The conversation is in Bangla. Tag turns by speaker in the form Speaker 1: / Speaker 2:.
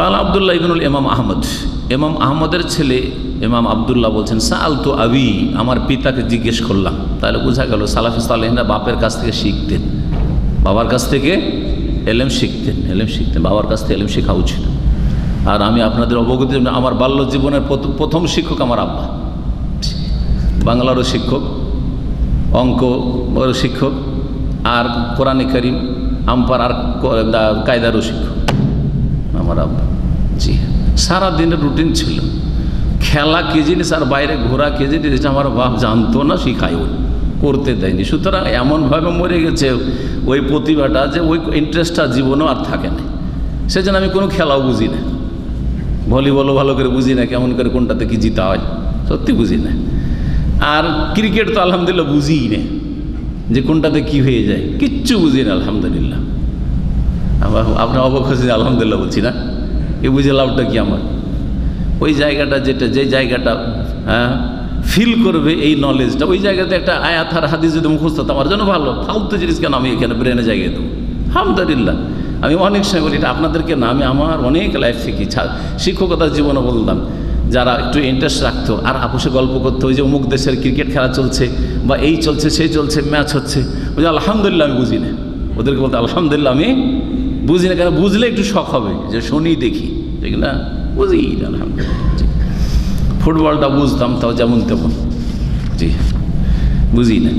Speaker 1: কাল আবদুল্লাহ ইবনুল ইমাম আহমদ এমাম আহমদের ছেলে এমাম আবদুল্লাহ বলছেন সাল তো আবি, আমার পিতাকে জিজ্ঞেস করলাম। তাহলে বোঝা গেল সালাফি সালেহিনরা বাপের কাছ থেকে শিখতেন। বাবার কাছ থেকে এলেম শিখতেন এলেম শিখতেন। বাবার কাছ থেকে এলেম শেখা উচিত। আর আমি আপনাদের অবগতি, আমার বাল্য জীবনের প্রথম শিক্ষক আমার আব্বা। বাংলারও শিক্ষক অঙ্ক শিক্ষক, আর কোরআনে করিম, আম্পার আর কায়দারও শিক্ষক। আমার আব্বা। জি। সারা দিনের রুটিন ছিল। খেলা কে জিনিস আর বাইরে ঘোরা কে জিনিস এটা আমার বাপ জানতো না, শিখায়ও। করতে দেয়নি। সুতরাং এমনভাবে মরে গেছে ওই প্রতিভাটা যে ওই ইন্টারেস্টটা জীবনেও আর থাকে না। সেজন্য আমি কোনো খেলাও বুঝি না। ভলিবলও ভালো করে বুঝি না, কেমন করে কোনটাতে কি জিতা হয়, সত্যি বুঝি না। আর ক্রিকেট তো আলহামদুলিল্লাহ বুঝিই না যে কোনটাতে কি হয়ে যায়। কিচ্ছু বুঝি না, আলহামদুলিল্লাহ। আবার আপনার অবক হয়েছে আলহামদুলিল্লাহ বলছি না। এ বুঝে লাভটা কি আমার? ওই জায়গাটা যেটা, যে জায়গাটা হ্যাঁ ফিল করবে এই নলেজটা ওই জায়গাতে একটা আয়াত আর হাদিস যদি মুখস্থ আমার জন্য ভালো। ফালতু জিনিস কেন আমি এখানে ব্রেনে জায়গায় দেবো? আলহামদুলিল্লাহ। আমি অনেক সময় বলি, এটা আপনাদেরকে না, আমি আমার অনেক লাইফ শিখি। শিক্ষকতার জীবনে বলতাম যারা একটু ইন্টারেস্ট রাখতো, আর আপোষে গল্প করতো, ওই যে অমুক দেশের ক্রিকেট খেলা চলছে, বা এই চলছে, সেই চলছে ম্যাচ হচ্ছে ওই আলহামদুলিল্লাহ, আমি বুঝি না। ওদেরকে বলতে, আলহামদুলিল্লাহ, আমি বুঝি না কেন, বুঝলে একটু শখ হবে যে শুনি, দেখি। ঠিক না? বুঝি, আলহামদুলিল্লাহ। ফুটবলটা বুঝতাম, তাও যেমন তেমন। জি, বুঝি না।